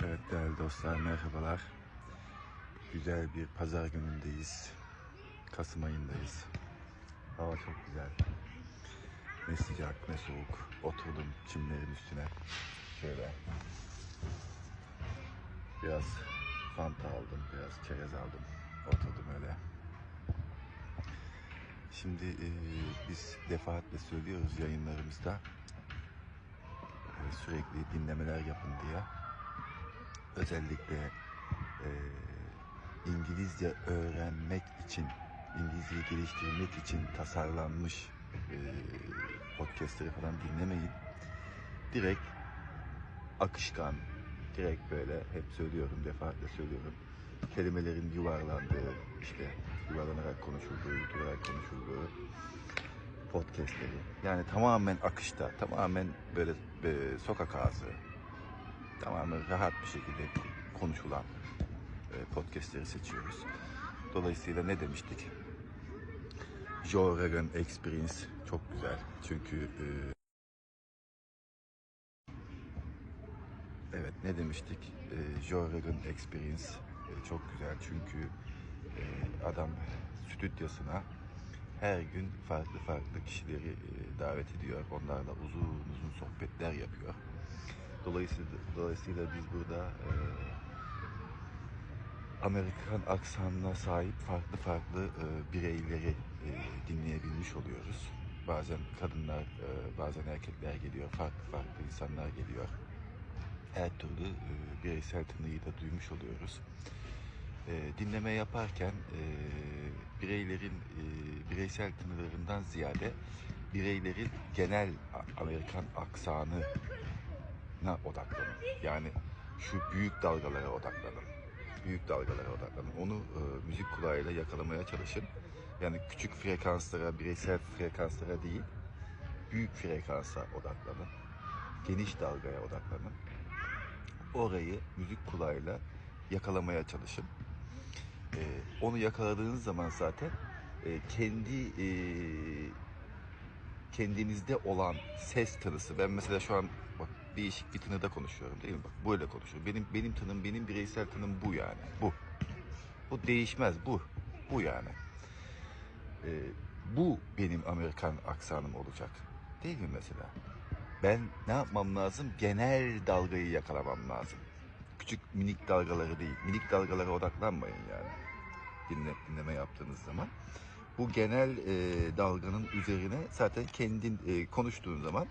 Evet değerli dostlar merhabalar. Güzel bir pazar günündeyiz. Kasım ayındayız. Hava çok güzel. Ne sıcak ne soğuk. Oturdum çimlerin üstüne. Şöyle. Biraz fanta aldım, biraz çerez aldım. Oturdum öyle. Şimdi e, biz defaatle söylüyoruz yayınlarımızda. E, sürekli dinlemeler yapın diye özellikle e, İngilizce öğrenmek için, İngilizceyi geliştirmek için tasarlanmış e, podcastleri falan dinlemeyin. Direkt akışkan, direkt böyle hep söylüyorum, defaatle söylüyorum. Kelimelerin yuvarlandığı, işte yuvarlanarak konuşulduğu, yutularak konuşulduğu podcastleri. Yani tamamen akışta, tamamen böyle e, sokak ağzı, tamamen rahat bir şekilde konuşulan e, podcastleri seçiyoruz. Dolayısıyla ne demiştik? Joe Rogan Experience çok güzel. Çünkü e, evet ne demiştik? E, Joe Rogan Experience çok güzel. Çünkü adam stüdyosuna her gün farklı farklı kişileri davet ediyor. Onlarla uzun uzun sohbetler yapıyor. Dolayısıyla, dolayısıyla biz burada e, Amerikan aksanına sahip farklı farklı e, bireyleri e, dinleyebilmiş oluyoruz. Bazen kadınlar, e, bazen erkekler geliyor, farklı farklı insanlar geliyor. Her türlü e, bireysel tınıyı da duymuş oluyoruz. E, dinleme yaparken e, bireylerin e, bireysel tınılarından ziyade bireylerin genel Amerikan aksanı na odaklanın. Yani şu büyük dalgalara odaklanın. Büyük dalgalara odaklanın. Onu e, müzik kulağıyla yakalamaya çalışın. Yani küçük frekanslara, bireysel frekanslara değil, büyük frekansa odaklanın. Geniş dalgaya odaklanın. Orayı müzik kulağıyla yakalamaya çalışın. E, onu yakaladığınız zaman zaten e, kendi e, kendinizde olan ses tınısı. Ben mesela şu an değişik bir tınıda konuşuyorum değil mi? Bak böyle konuşuyorum. Benim benim tınım, benim bireysel tınım bu yani. Bu. Bu değişmez bu. Bu yani. Ee, bu benim Amerikan aksanım olacak. Değil mi mesela? Ben ne yapmam lazım? Genel dalgayı yakalamam lazım. Küçük minik dalgaları değil. Minik dalgalara odaklanmayın yani. Dinle, dinleme yaptığınız zaman bu genel e, dalganın üzerine zaten kendin e, konuştuğun zaman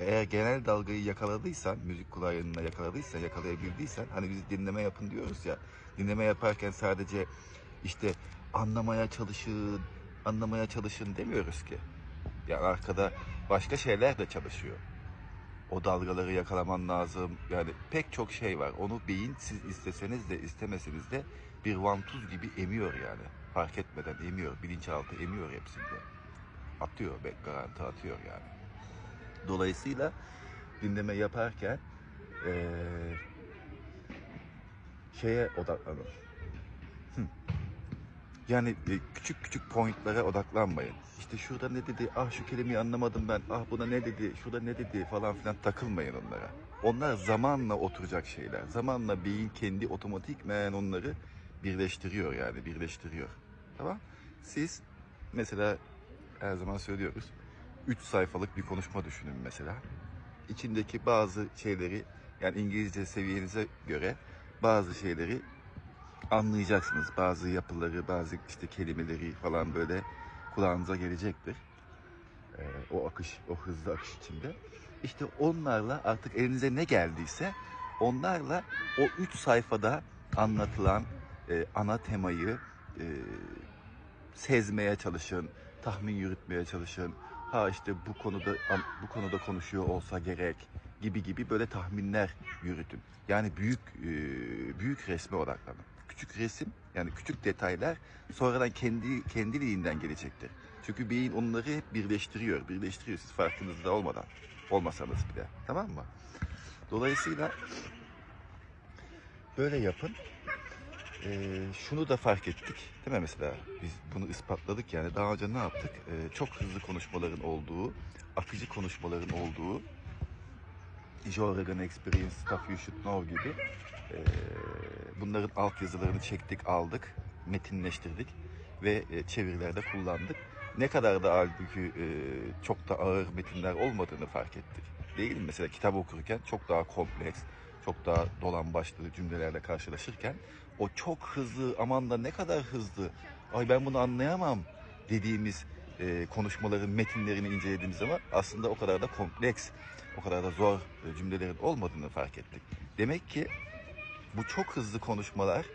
eğer genel dalgayı yakaladıysan, müzik kulağına yakaladıysan, yakalayabildiysen, hani biz dinleme yapın diyoruz ya, dinleme yaparken sadece işte anlamaya çalışın, anlamaya çalışın demiyoruz ki. Yani arkada başka şeyler de çalışıyor. O dalgaları yakalaman lazım. Yani pek çok şey var. Onu beyin siz isteseniz de istemeseniz de bir vantuz gibi emiyor yani. Fark etmeden emiyor. Bilinçaltı emiyor hepsinde. Atıyor. Garanti atıyor yani. Dolayısıyla dinleme yaparken eee, şeye odaklanın. Yani e, küçük küçük pointlara odaklanmayın. İşte şurada ne dedi, ah şu kelimeyi anlamadım ben, ah buna ne dedi, şurada ne dedi falan filan takılmayın onlara. Onlar zamanla oturacak şeyler. Zamanla beyin kendi otomatikmen onları birleştiriyor yani birleştiriyor. Tamam? Siz mesela her zaman söylüyoruz. 3 sayfalık bir konuşma düşünün mesela. İçindeki bazı şeyleri yani İngilizce seviyenize göre bazı şeyleri anlayacaksınız. Bazı yapıları, bazı işte kelimeleri falan böyle kulağınıza gelecektir. Ee, o akış, o hızlı akış içinde. İşte onlarla artık elinize ne geldiyse onlarla o üç sayfada anlatılan e, ana temayı e, sezmeye çalışın, tahmin yürütmeye çalışın. Ha işte bu konuda bu konuda konuşuyor olsa gerek gibi gibi böyle tahminler yürütün. Yani büyük e, büyük resme odaklanın. Küçük resim yani küçük detaylar sonradan kendi kendiliğinden gelecektir. Çünkü beyin onları hep birleştiriyor, birleştiriyor siz farkınızda olmadan, olmasanız bile. Tamam mı? Dolayısıyla böyle yapın. Ee, şunu da fark ettik değil mi mesela biz bunu ispatladık yani daha önce ne yaptık Ee, çok hızlı konuşmaların olduğu akıcı konuşmaların olduğu Joe Rogan Experience, Stuff You Should Know gibi e, bunların altyazılarını çektik, aldık, metinleştirdik ve e, çevirilerde kullandık. Ne kadar da halbuki e, çok da ağır metinler olmadığını fark ettik. Değil mi? Mesela kitap okurken çok daha kompleks, çok daha dolan başlı cümlelerle karşılaşırken o çok hızlı, aman da ne kadar hızlı, ay ben bunu anlayamam dediğimiz e, konuşmaların metinlerini incelediğimiz zaman aslında o kadar da kompleks, o kadar da zor e, cümlelerin olmadığını fark ettik. Demek ki bu çok hızlı konuşmalar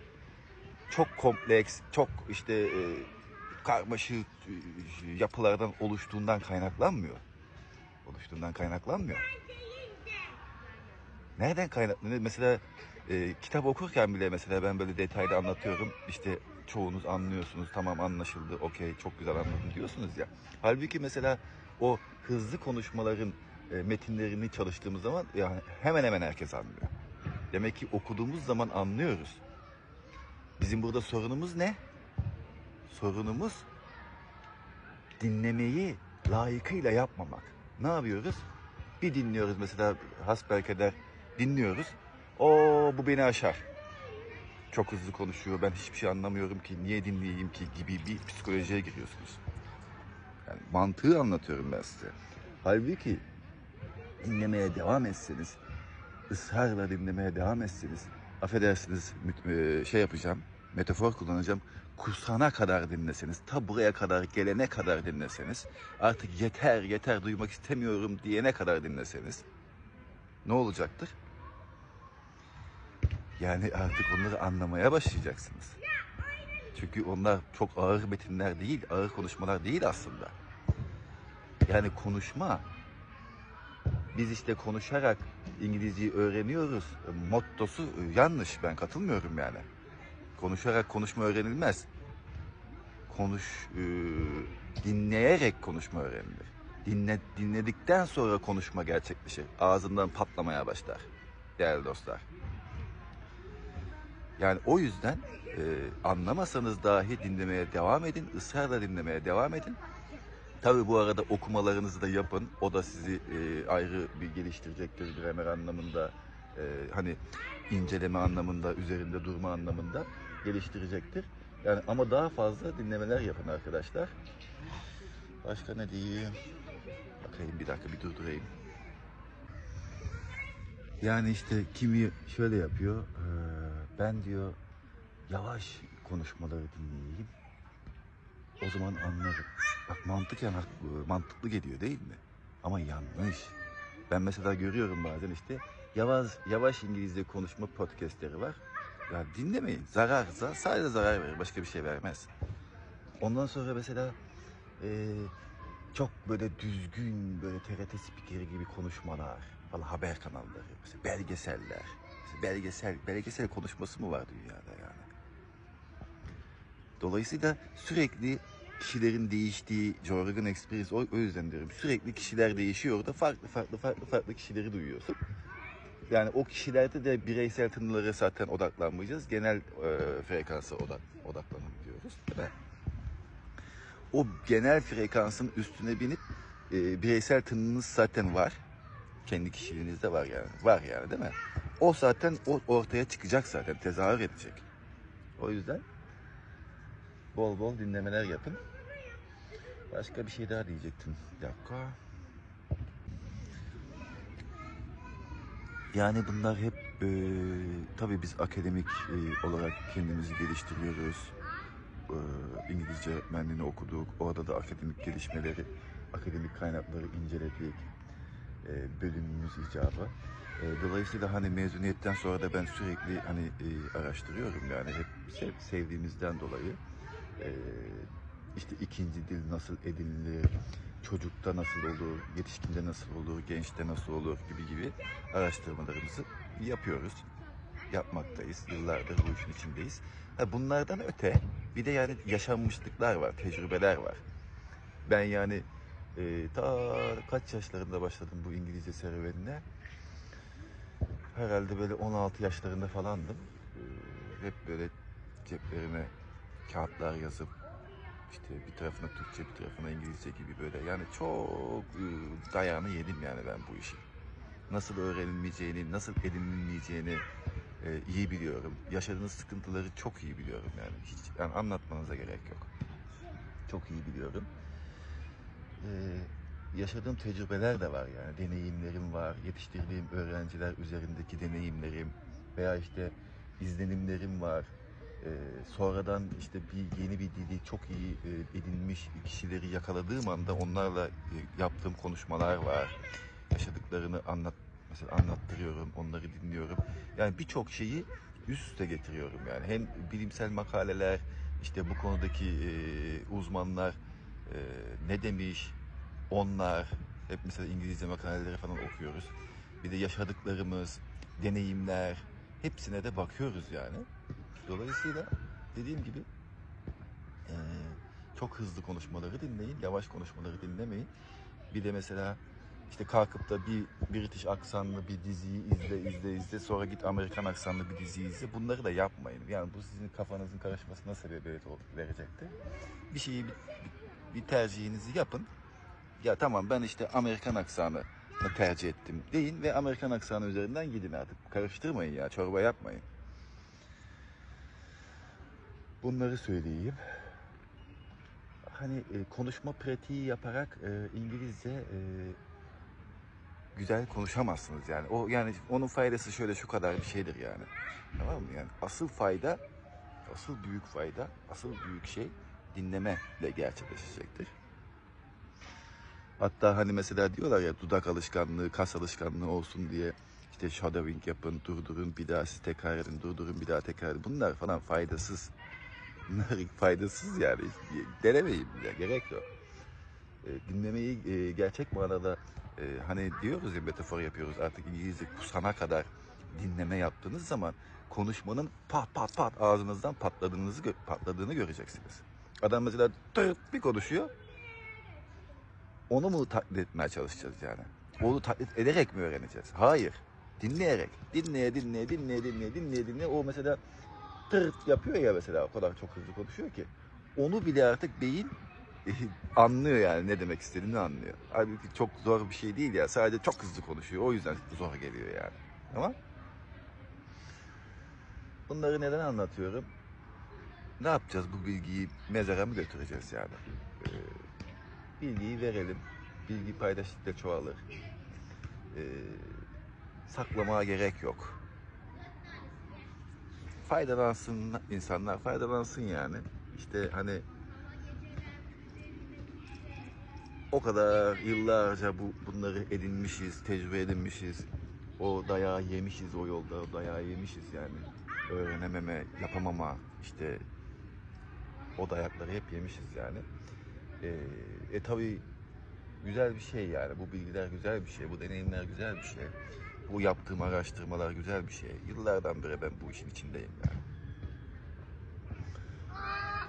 çok kompleks, çok işte e, karmaşık e, yapılardan oluştuğundan kaynaklanmıyor. Oluştuğundan kaynaklanmıyor. Nereden kaynaklanıyor? Mesela e, kitap okurken bile mesela ben böyle detaylı anlatıyorum. İşte çoğunuz anlıyorsunuz. Tamam anlaşıldı. Okey çok güzel anladım diyorsunuz ya. Halbuki mesela o hızlı konuşmaların e, metinlerini çalıştığımız zaman yani hemen hemen herkes anlıyor. Demek ki okuduğumuz zaman anlıyoruz. Bizim burada sorunumuz ne? Sorunumuz dinlemeyi layıkıyla yapmamak. Ne yapıyoruz? Bir dinliyoruz mesela hasbelkader dinliyoruz. O bu beni aşar. Çok hızlı konuşuyor. Ben hiçbir şey anlamıyorum ki. Niye dinleyeyim ki gibi bir psikolojiye giriyorsunuz. Yani mantığı anlatıyorum ben size. Halbuki dinlemeye devam etseniz, ısrarla dinlemeye devam etseniz, affedersiniz e, şey yapacağım, metafor kullanacağım. Kusana kadar dinleseniz, ta buraya kadar gelene kadar dinleseniz, artık yeter yeter duymak istemiyorum diyene kadar dinleseniz ne olacaktır? Yani artık onları anlamaya başlayacaksınız. Çünkü onlar çok ağır metinler değil, ağır konuşmalar değil aslında. Yani konuşma, biz işte konuşarak İngilizceyi öğreniyoruz. Mottosu yanlış. Ben katılmıyorum yani. Konuşarak konuşma öğrenilmez. Konuş, e, dinleyerek konuşma öğrenilir. Dinle, dinledikten sonra konuşma gerçekleşir. Ağzından patlamaya başlar. Değerli dostlar. Yani o yüzden e, anlamasanız dahi dinlemeye devam edin. ısrarla dinlemeye devam edin. Tabi bu arada okumalarınızı da yapın. O da sizi e, ayrı bir geliştirecektir gramer anlamında. e, hani inceleme anlamında, üzerinde durma anlamında geliştirecektir. Yani ama daha fazla dinlemeler yapın arkadaşlar. Başka ne diyeyim? Bakayım bir dakika bir durdurayım. Yani işte kimi şöyle yapıyor. e, ben diyor yavaş konuşmaları dinleyeyim. O zaman anlarım. Bak mantıken mantıklı geliyor değil mi? Ama yanlış. Ben mesela görüyorum bazen işte yavaş yavaş İngilizce konuşma podcastleri var. Ya dinlemeyin. Zarar, za- sadece zarar verir. Başka bir şey vermez. Ondan sonra mesela e, çok böyle düzgün böyle TRT spikeri gibi konuşmalar falan haber kanalları, mesela belgeseller. Belgesel, belgesel konuşması mı var dünyada yani? Dolayısıyla sürekli kişilerin değiştiği Joe Rogan Experience o, o yüzden diyorum. Sürekli kişiler değişiyor da farklı farklı farklı farklı kişileri duyuyorsun. Yani o kişilerde de bireysel tınılara zaten odaklanmayacağız. Genel e, frekansa odak, odaklanın diyoruz. Mi? O genel frekansın üstüne binip e, bireysel tınınız zaten var. Kendi kişiliğinizde var yani. Var yani değil mi? O zaten o ortaya çıkacak zaten. Tezahür edecek. O yüzden bol bol dinlemeler yapın. Başka bir şey daha diyecektim. Bir dakika. Yani bunlar hep e, tabii biz akademik e, olarak kendimizi geliştiriyoruz. E, İngilizce öğretmenliğini okuduk. Orada da akademik gelişmeleri, akademik kaynakları inceledik. E, bölümümüz icabı. E, dolayısıyla hani mezuniyetten sonra da ben sürekli hani e, araştırıyorum yani hep sev, sevdiğimizden dolayı. E, işte ikinci dil nasıl edinilir, çocukta nasıl olur, yetişkinde nasıl olur, gençte nasıl olur gibi gibi araştırmalarımızı yapıyoruz. Yapmaktayız. Yıllardır bu işin içindeyiz. Bunlardan öte bir de yani yaşanmışlıklar var, tecrübeler var. Ben yani e, ta kaç yaşlarında başladım bu İngilizce serüvenine? Herhalde böyle 16 yaşlarında falandım. E, hep böyle ceplerime kağıtlar yazıp işte bir tarafına Türkçe bir tarafına İngilizce gibi böyle yani çok e, dayağını yedim yani ben bu işi. nasıl öğrenilmeyeceğini, nasıl edinilmeyeceğini e, iyi biliyorum. Yaşadığınız sıkıntıları çok iyi biliyorum yani. Hiç yani anlatmanıza gerek yok. Çok iyi biliyorum. Ee, yaşadığım tecrübeler de var yani. Deneyimlerim var. Yetiştirdiğim öğrenciler üzerindeki deneyimlerim veya işte izlenimlerim var. Ee, sonradan işte bir yeni bir dili çok iyi e, edinmiş kişileri yakaladığım anda onlarla e, yaptığım konuşmalar var. Yaşadıklarını anlat mesela anlattırıyorum, onları dinliyorum. Yani birçok şeyi üst üste getiriyorum yani. Hem bilimsel makaleler, işte bu konudaki e, uzmanlar e, ne demiş, onlar, hep mesela İngilizce makaleleri falan okuyoruz. Bir de yaşadıklarımız, deneyimler, hepsine de bakıyoruz yani. Dolayısıyla dediğim gibi eee, çok hızlı konuşmaları dinleyin, yavaş konuşmaları dinlemeyin. Bir de mesela işte kalkıp da bir British aksanlı bir diziyi izle izle izle sonra git Amerikan aksanlı bir diziyi izle. Bunları da yapmayın. Yani bu sizin kafanızın karışmasına sebebiyet verecektir. Bir şeyi bir- bir tercihinizi yapın. Ya tamam ben işte Amerikan aksanı tercih ettim deyin ve Amerikan aksanı üzerinden gidin artık. Karıştırmayın ya çorba yapmayın. Bunları söyleyeyim. Hani e, konuşma pratiği yaparak e, İngilizce e, güzel konuşamazsınız yani. O yani onun faydası şöyle şu kadar bir şeydir yani. Tamam mı? Yani asıl fayda, asıl büyük fayda, asıl büyük şey dinlemeyle gerçekleşecektir. Hatta hani mesela diyorlar ya dudak alışkanlığı, kas alışkanlığı olsun diye işte shadowing yapın, durdurun, bir daha siz tekrar edin, durdurun, bir daha tekrar edin. Bunlar falan faydasız. Bunlar faydasız yani. Denemeyin bile, gerek yok. E, dinlemeyi e, gerçek manada e, hani diyoruz ya metafor yapıyoruz artık İngilizce kusana kadar dinleme yaptığınız zaman konuşmanın pat pat pat ağzınızdan patladığınızı patladığını göreceksiniz. Adam mesela tırt bir konuşuyor. Onu mu taklit etmeye çalışacağız yani? Onu taklit ederek mi öğreneceğiz? Hayır. Dinleyerek. Dinleye dinleye dinleye dinleye dinleye dinleye. O mesela tırt yapıyor ya mesela o kadar çok hızlı konuşuyor ki. Onu bile artık beyin anlıyor yani ne demek istediğini anlıyor. Halbuki çok zor bir şey değil ya. Sadece çok hızlı konuşuyor. O yüzden zor geliyor yani. Tamam? Bunları neden anlatıyorum? Ne yapacağız bu bilgiyi mezara mı götüreceğiz yani? Ee, bilgiyi verelim. Bilgi paylaştıkça çoğalır. Ee, saklamaya gerek yok. Faydalansın insanlar faydalansın yani. İşte hani o kadar yıllarca bu bunları edinmişiz, tecrübe edinmişiz. O dayağı yemişiz o yolda, o dayağı yemişiz yani. Öğrenememe, yapamama, işte o dayakları hep yemişiz yani. Ee, e tabi güzel bir şey yani. Bu bilgiler güzel bir şey, bu deneyimler güzel bir şey. Bu yaptığım araştırmalar güzel bir şey. Yıllardan beri ben bu işin içindeyim yani.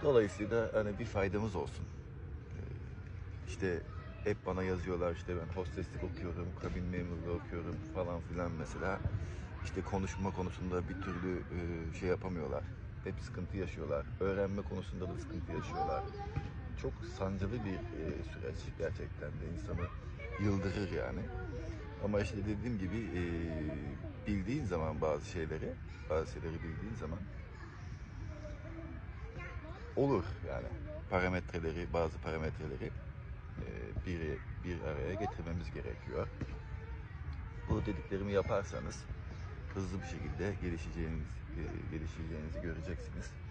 Dolayısıyla hani bir faydamız olsun. İşte hep bana yazıyorlar işte ben hosteslik okuyorum, kabin memurluğu okuyorum falan filan mesela. İşte konuşma konusunda bir türlü e, şey yapamıyorlar. Hep sıkıntı yaşıyorlar. Öğrenme konusunda da sıkıntı yaşıyorlar. Çok sancılı bir e, süreç gerçekten de insanı yıldırır yani. Ama işte dediğim gibi e, bildiğin zaman bazı şeyleri, bazı şeyleri bildiğin zaman olur yani. Parametreleri, bazı parametreleri e, bir, bir araya getirmemiz gerekiyor. Bu dediklerimi yaparsanız hızlı bir şekilde gelişeceğiniz, e, gelişeceğinizi göreceksiniz.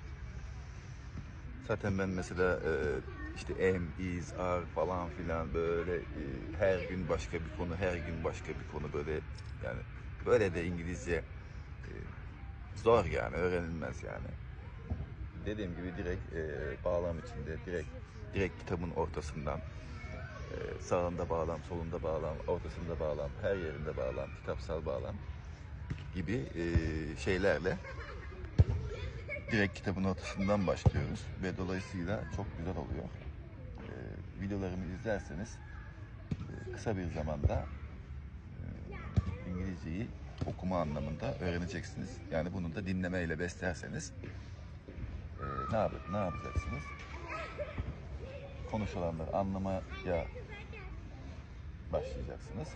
Zaten ben mesela e, işte M, is, are falan filan böyle e, her gün başka bir konu, her gün başka bir konu böyle yani böyle de İngilizce e, zor yani öğrenilmez yani. Dediğim gibi direkt e, bağlam içinde, direkt direkt kitabın ortasından e, sağında bağlam, solunda bağlam, ortasında bağlam, her yerinde bağlam, kitapsal bağlam gibi e, şeylerle direkt kitabın ortasından başlıyoruz ve dolayısıyla çok güzel oluyor. E, videolarımı izlerseniz e, kısa bir zamanda e, İngilizceyi okuma anlamında öğreneceksiniz. Yani bunu da dinlemeyle beslerseniz e, ne, yap ne yapacaksınız? Konuşulanları anlamaya başlayacaksınız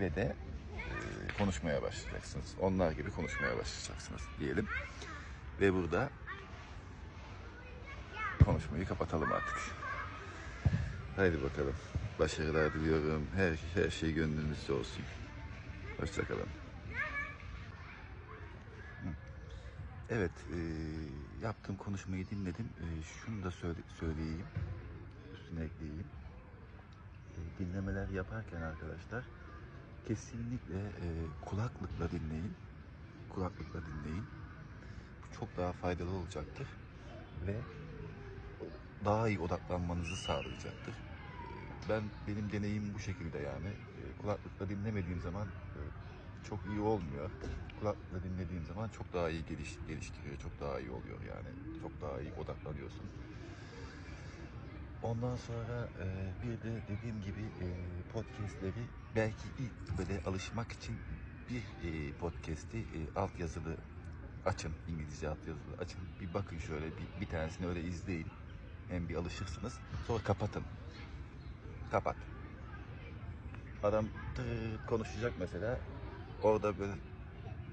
ve de e, konuşmaya başlayacaksınız. Onlar gibi konuşmaya başlayacaksınız diyelim. Ve burada konuşmayı kapatalım artık. Haydi bakalım. Başarılar diliyorum. Her, her şey gönlünüzde olsun. Hoşçakalın. Evet, e, yaptığım konuşmayı dinledim. E, şunu da söyle, söyleyeyim, üstüne ekleyeyim. E, dinlemeler yaparken arkadaşlar kesinlikle e, kulaklıkla dinleyin. Kulaklıkla dinleyin. Çok daha faydalı olacaktır ve daha iyi odaklanmanızı sağlayacaktır. E, Ben benim deneyimim bu şekilde yani. E, kulaklıkla dinlemediğim zaman e, çok iyi olmuyor. Kulaklıkla dinlediğim zaman çok daha iyi geliş, geliştiriyor, çok daha iyi oluyor yani. Çok daha iyi odaklanıyorsun. Ondan sonra e, bir de dediğim gibi e, podcastleri belki ilk böyle alışmak için bir e, podcast'i e, altyazılı açın, İngilizce altyazılı açın. Bir bakın şöyle bir, bir tanesini öyle izleyin. Hem bir alışırsınız. Sonra kapatın. Kapat. Adam konuşacak mesela. Orada böyle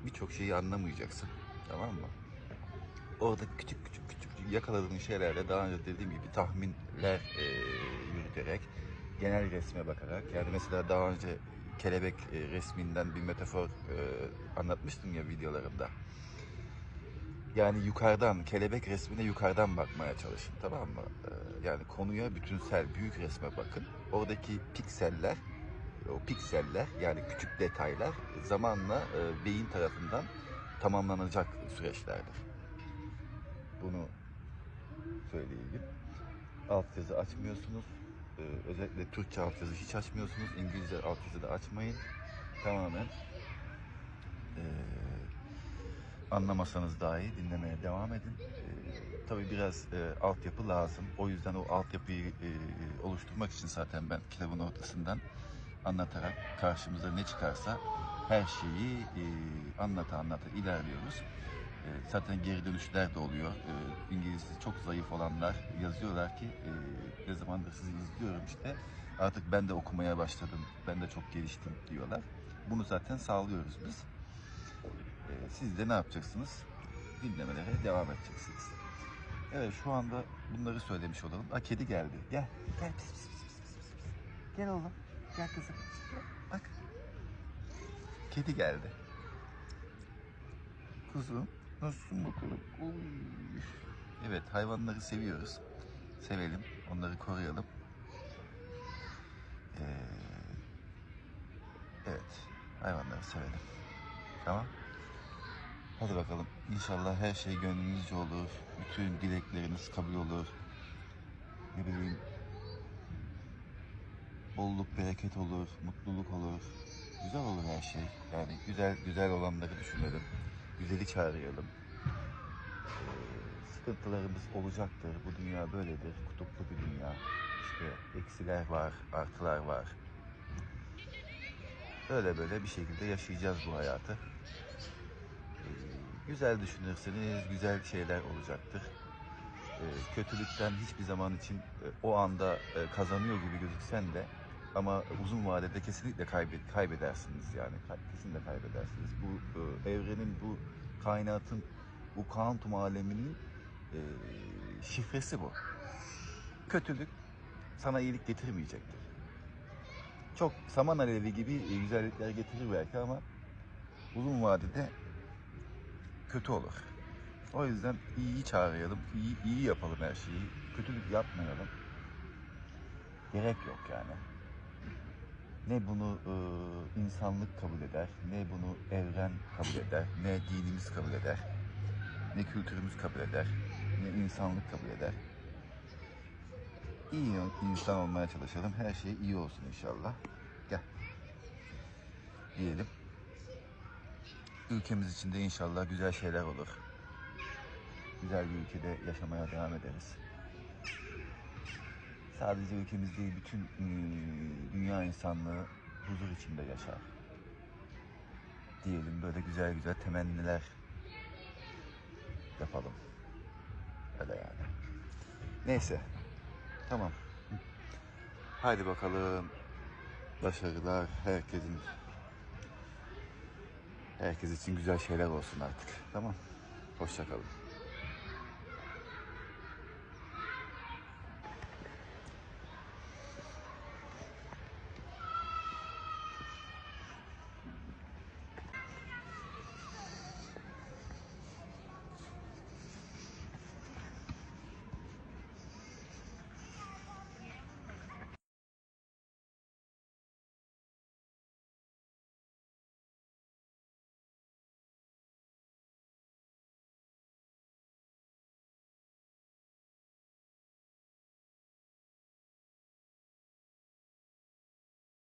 birçok şeyi anlamayacaksın. Tamam mı? Orada küçük küçük küçük yakaladığın şeylerle daha önce dediğim gibi tahminler e, yürüterek genel resme bakarak yani mesela daha önce kelebek e, resminden bir metafor e, anlatmıştım ya videolarımda. Yani yukarıdan, kelebek resmine yukarıdan bakmaya çalışın tamam mı? E, yani konuya bütünsel, büyük resme bakın. Oradaki pikseller, o pikseller yani küçük detaylar zamanla e, beyin tarafından tamamlanacak süreçlerdir. Bunu söyleyeyim. Altyazı açmıyorsunuz. Ee, özellikle Türkçe altyazı hiç açmıyorsunuz. İngilizce altyazı da açmayın. Tamamen ee, anlamasanız dahi dinlemeye devam edin. Ee, tabii biraz e, altyapı lazım. O yüzden o altyapıyı e, oluşturmak için zaten ben kitabın ortasından anlatarak karşımıza ne çıkarsa her şeyi e, anlata anlata ilerliyoruz. E, zaten geri dönüşler de oluyor. E, İngilizce çok zayıf olanlar yazıyorlar ki e, ne zamandır sizi izliyorum işte artık ben de okumaya başladım, ben de çok geliştim diyorlar. Bunu zaten sağlıyoruz biz. E, siz de ne yapacaksınız? Dinlemelere devam edeceksiniz. Evet şu anda bunları söylemiş olalım. Aa, kedi geldi. Gel. Gel. Pis, pis, pis, pis, pis. Gel oğlum. Gel kızım. Bak. Kedi geldi. Kuzum. Nasılsın bakalım? Oy. Evet hayvanları seviyoruz. Sevelim. Onları koruyalım. Ee, evet. Hayvanları sevelim. Tamam. Hadi bakalım. İnşallah her şey gönlünüzce olur. Bütün dilekleriniz kabul olur. Ne bileyim bolluk bereket olur, mutluluk olur. Güzel olur her şey. Yani güzel güzel olanları düşünelim. Güzeli çağıralım. Ee, sıkıntılarımız olacaktır. Bu dünya böyledir. Kutuplu bir dünya. İşte eksiler var, artılar var. Böyle böyle bir şekilde yaşayacağız bu hayatı. Güzel düşünürseniz güzel şeyler olacaktır. Ee, kötülükten hiçbir zaman için e, o anda e, kazanıyor gibi gözüksen de ama uzun vadede kesinlikle kaybet, kaybedersiniz yani kesinlikle kaybedersiniz. Bu e, evrenin bu kainatın bu kuantum aleminin e, şifresi bu. Kötülük sana iyilik getirmeyecektir. Çok saman alevi gibi e, güzellikler getirir belki ama uzun vadede kötü olur. O yüzden iyiyi çağıralım, iyi, iyi yapalım her şeyi. Kötülük yapmayalım. Gerek yok yani. Ne bunu e, insanlık kabul eder, ne bunu evren kabul eder, ne dinimiz kabul eder, ne kültürümüz kabul eder, ne insanlık kabul eder. İyi insan olmaya çalışalım. Her şey iyi olsun inşallah. Gel. Diyelim. Ülkemiz için de inşallah güzel şeyler olur. Güzel bir ülkede yaşamaya devam ederiz. Sadece ülkemiz değil, bütün dünya insanlığı huzur içinde yaşar. Diyelim böyle güzel güzel temenniler yapalım. Öyle yani. Neyse. Tamam. Haydi bakalım. Başarılar herkesin Herkes için güzel şeyler olsun artık. Tamam. Hoşça kalın.